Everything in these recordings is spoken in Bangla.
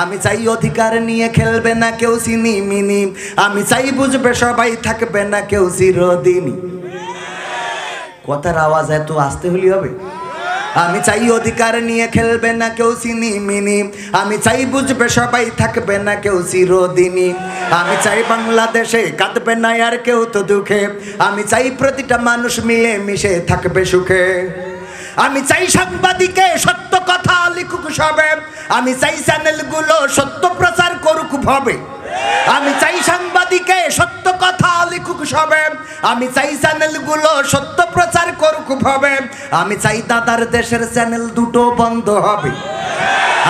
আমি চাই অধিকার নিয়ে খেলবে না কেউ সিনি মিনি। আমি চাই বুঝবে সবাই থাকবে না কেউ চিরদিনই কথার আওয়াজ এত আসতে হলি হবে? আমি চাই অধিকার নিয়ে খেলবে না কেউ চিনি মিনি। আমি চাই বুঝবে সবাই থাকবে না কেউ চিরদিনই আমি চাই বাংলাদেশে কাঁদবে না আর কেউ তো দুঃখে। আমি চাই প্রতিটা মানুষ মিলে মিশে থাকবে সুখে। আমি চাই সাংবাদিকে সত্য কথা লিখুক সবে। আমি চাই চ্যানেলগুলো সত্য প্রচার করুক ভবে। আমি চাই সাংবাদিকে সত্য কথা লিখুক সবে। আমি চাই চ্যানেলগুলো সত্য প্রচার করুক ভবে। আমি চাই দাদার দেশের চ্যানেল দুটো বন্ধ হবে।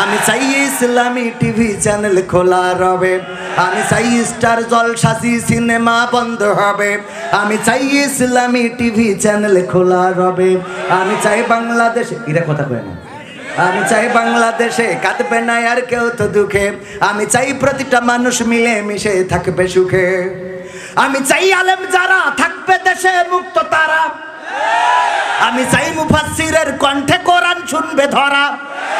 আমি চাই ইসলামী টিভি চ্যানেল খোলা রবে। আমি চাই স্টার জলসাজি, সিনেমা বন্ধ হবে। আমি চাই ইসলামী টিভি চ্যানেল খোলা রবে। আমি চাই বাংলাদেশে এরা কথা কয় না। আমি চাই বাংলাদেশে কাঁদবে না আর কেউ তো দুঃখে। আমি চাই প্রতিটা মানুষ মিলে মিশে থাকবে সুখে। আমি চাই আলেম যারা থাকবে দেশে মুক্ত তারা। আমি চাই মুফাসসিরের কণ্ঠে কোরআন শুনবে ধরা।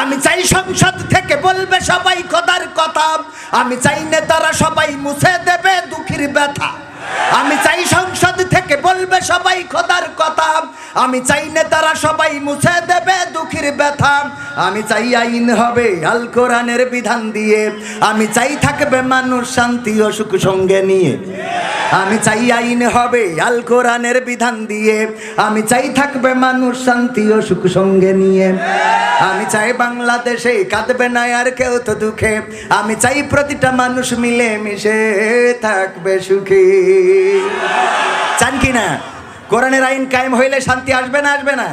আমি চাই সংসদ থেকে বলবে সবাই খোদার কথা। আমি চাই নেতারা সবাই মুছে দেবে দুঃখীর ব্যথা। আমি চাই সংসদ থেকে বলবে সবাই খোদার কথা। আমি চাই নেতারা সবাই মুছে দেবে দুঃখীর ব্যথা। আমি চাই আইন হবে আল কোরআনের বিধান দিয়ে। আমি চাই থাকবে মানুষ শান্তি ও সুখ সঙ্গে নিয়ে। আমি চাই আইন হবে, আল কোরআনের বিধান দিয়ে। আমি চাই থাকবে মানুষ শান্তি ও সুখ সঙ্গে নিয়ে। আমি চাই বাংলাদেশে কাঁদবে না আর কেউ তো দুঃখে। আমি চাই প্রতিটা মানুষ মিলে মিশে থাকবে সুখী। চান কি না? কোরআনের আইন কায়েম হইলে শান্তি আসবে না আসবে না?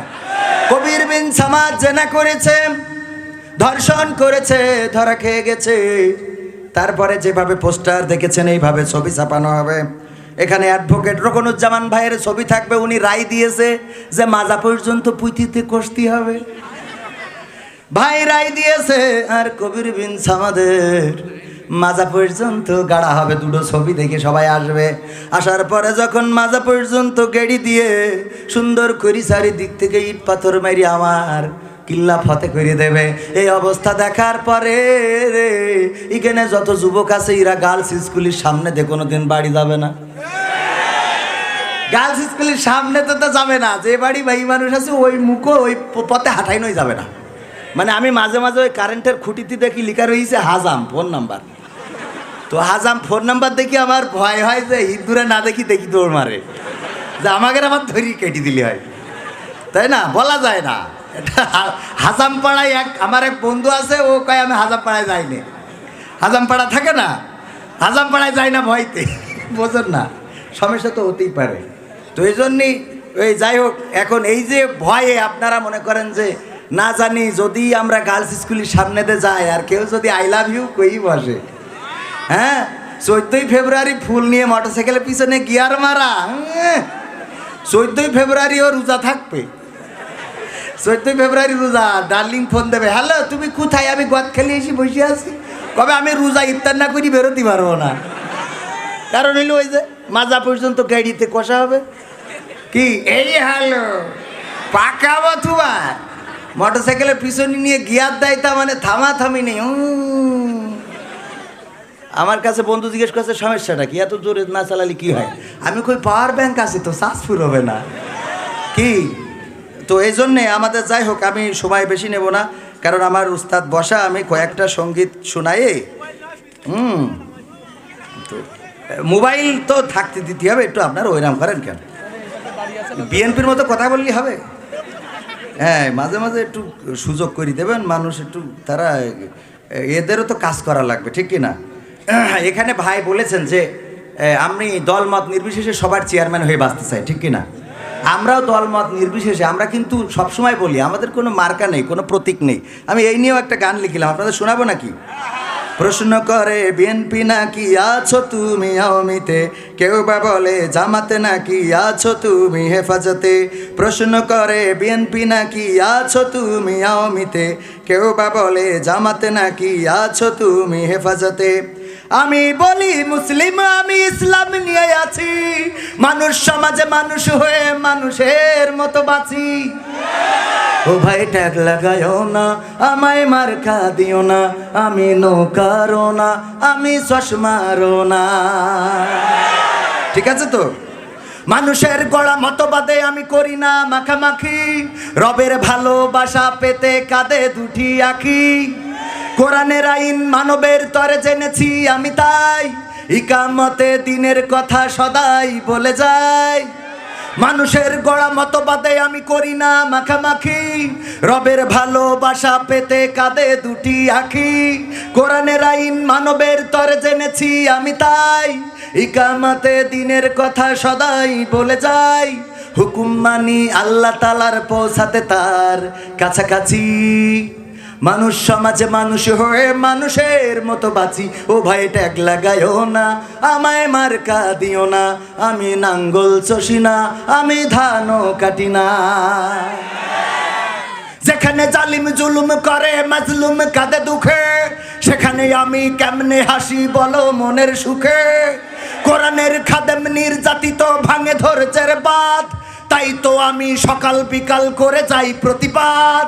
কবির বিন সমাজ জেনা করেছে, ধর্ষণ করেছে, ধরা খেয়ে গেছে। তারপরে যেভাবে পোস্টার দেখেছেন, এইভাবে ছবি ছাপানো হবে। এখানে অ্যাডভোকেট রকনুজ্জামান ভাইয়ের ছবি থাকবে, উনি রায় দিয়েছে যে মাজা পর্যন্ত পুঁথিতে কষতি হবে। ভাই রায় দিয়েছে, আর কবির বিন সামাদের মাজা পর্যন্ত গাড়া হবে, দুটো ছবি দেখে সবাই আসবে। আসার পরে যখন মাজা পর্যন্ত গেড়ি দিয়ে সুন্দর করি সারি দিক থেকে ইট পাথর মারি আমার কিল্লা ফতে করে দেবে। এই অবস্থা দেখার পরে রে, এখানে যত যুবক আছে, এরা গার্লস স্কুলের সামনে দিয়ে কোনো দিন বাড়ি যাবে না। গার্লস স্কুলের সামনে তো তো যাবে না। যে বাড়ি ভাই মানুষ আছে, ওই মুখো ওই পথে হাঁটাই নই যাবে না। মানে আমি মাঝে মাঝে ওই কারেন্টের খুঁটিতে দেখি লিখা রয়েছে হাজাম ফোন নাম্বার তো হাজাম ফোন নাম্বার দেখি আমার ভয় হয় যে, ইঁদুরে না দেখি দেখি দৌড় মারে। যে আমাকে আবার ধরি কেটে দিলে হয়। তাই না? বলা যায় না। এটা হা- হাজাম পাড়ায় এক, আমার এক বন্ধু আছে, ও কয়, আমি হাজাম পাড়ায় যাইনি হাজাম পাড়া থাকে না? হাজাম পাড়ায় যাই না ভয়তে? বোঝেন না, সমস্যা তো হতেই পারে। তো এই জন্যই ওই যাই হোক, এখন এই যে ভয়ে আপনারা মনে করেন যে, না জানি, যদি আমরা গার্লস স্কুলের সামনেতে যাই, আর কেউ যদি আই লাভ ইউ কই বসে? হ্যাঁ? চোদ্দই ফেব্রুয়ারি ফুল নিয়ে মোটরসাইকেলের পিছনে গিয়ার মারা চোদ্দই ফেব্রুয়ারি ও রোজা থাকবে। চোদ্দই ফেব্রুয়ারি রোজা ডার্লিং ফোন দেবে। হ্যালো তুমি কোথায়? আমি গদ খেলে এসে বসে আছি। কবে আমি রোজা ইফতার না করি বেরোতে পারব না। কারণ হইল ওই যে মাজা পর্যন্ত গাড়িতে কষা হবে। কি? এই হ্যালো পাকা বথুয়া মোটর সাইকেলের পিছনে নিয়ে গিয়ার দেয় তা মানে থামা থামি নেই। আমার কাছে বন্ধু জিজ্ঞেস করছে সমস্যাটা কি? এত জোরে না চালালে কি হয়? আমি কই পাওয়ার ব্যাংক আছে তো চার্জ ফুল হবে না। কি? তো এই জন্যে আমাদের যাই হোক, আমি সময় বেশি নেব না, কারণ আমার উস্তাদ বসা, আমি কয়েকটা সংগীত শোনাই। হুম। তো, মোবাইল তো থাকতে দিতে হবে, একটু আপনার ওইরাম করেন কেন? বিএনপির মতো কথা বললেই হবে। হ্যাঁ মাঝে মাঝে একটু সুযোগ করে দেবেন, মানুষ একটু তারা, এদেরও তো কাজ করা লাগবে, ঠিক কি না? এখানে ভাই বলেছেন যে আমি দলমত নির্বিশেষে সবার চেয়ারম্যান হয়ে বাঁচতে চাই, ঠিক কি না? আমরাও দলমত নির্বিশেষে, আমরা কিন্তু সবসময় বলি, আমাদের কোনো মার্কা নেই, কোনো প্রতীক নেই। আমি এই নিয়েও একটা গান লিখিলাম, আপনাদের শোনাবো নাকি? প্রশ্ন করে বিএনপি নাকি আছো তুমি আওয়ামীতে? কেউ বা বলে, জামাতে নাকি আছো তুমি হেফাজতে? প্রশ্ন করে বিএনপি নাকি আছো তুমি আওয়ামীতে? কেউ বা বলে, জামাতে নাকি আছো তুমি হেফাজতে? আমি বলি মুসলিম, আমি ইসলাম নিয়ে আছি। মানুষ সমাজে মানুষ হয়ে মানুষের মতো বাঁচি। ও ভাই, ট্যাগ লাগায়ও না, আমায় মার্কা দিও না, আমি নৌকারো না, আমি চশমারো না। ঠিক আছে তো? মানুষের গড়া মতবাদে আমি করি না মাখামাখি। রবের ভালোবাসা পেতে কাঁদে দুটি আঁকি কোরআনের আইন মানবের তরে জেনেছি আমি তাই। ইকামতে দিনের কথা সদাই বলে যাই। মানুষের গড়া মতবাদে আমি করি না মাখামাখি। রবের ভালোবাসা পেতে কাঁদে দুটি আখি। কোরআনের আইন মানবের তরে জেনেছি আমি তাই। ইকামাতে দিনের কথা সদাই বলে যাই। হুকুম মানি আল্লাহ তালার পৌঁছাতে তার কাছাকাছি। মানুষ সমাজে মানুষ হয়ে মানুষের মতো বাঁচি। ও ভাই, ট্যাগ লাগায়ও না, আমায় মার্কা দিও না। আমি নাঙ্গল চষি না, আমি ধানও কাটি না। যেখানে জালিম জুলুম করে, মাজলুম কাঁদে দুঃখে। সেখানে আমি কেমনে হাসি বলো মনের সুখে? কোরআনের খাদেম নির্যাতিত ভাঙে ধরছের বাদ তাই তো আমি সকাল বিকাল করে যাই প্রতিবাদ।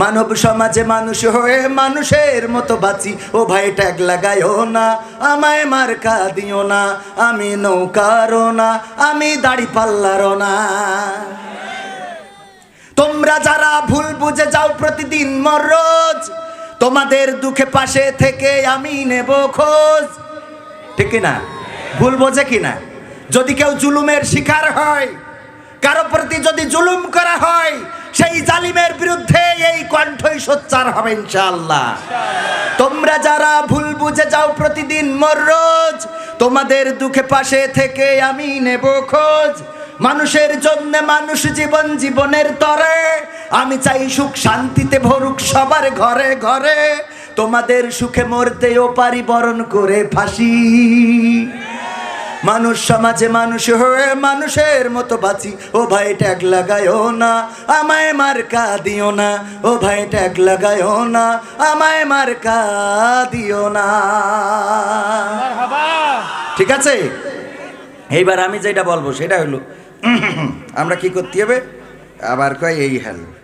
মানব সমাজে মানুষ হয়ে মানুষের মতো বাঁচি। ও ভাই, ট্যাগ লাগাইও না, আমায় মার্কা দিও না, আমি নৌকারও না, আমি দাড়ি পাল্লারও না। তোমরা যারা ভুল বুঝে যাও প্রতিদিন মররোজ তোমাদের দুঃখে পাশে থেকে আমি নেব খোঁজ। ঠিক না ভুল বোঝে কিনা? যদি কেউ জুলুমের শিকার হয়, কারও প্রতি যদি জুলুম করা হয় সেই জালিমের বিরুদ্ধে এই কণ্ঠই সোচ্চার হবে ইনশাআল্লাহ। তোমরা যারা ভুল বুঝে যাও প্রতিদিন মোর রোজ, তোমাদের দুঃখে পাশে থেকে আমি নেব খোঁজ। মানুষের জন্য মানুষ জীবন জীবনের তরে, আমি চাই সুখ শান্তিতে ভরুক সবার ঘরে ঘরে। তোমাদের সুখে মরতেও পারি বরণ করে ফাঁসি। মানুষ সমাজে মানুষ হয়ে মানুষের মতো বাঁচি। ও ভাই ট্যাগ লাগায়ও না আমায় মার্কা দিও না। ও ভাই ট্যাগ লাগায়ও না আমায় মার্কা দিও না। ঠিক আছে? এইবার আমি যেটা বলব সেটা হলো আমরা কি করতে হবে? আবার কয় এই হ্যালো।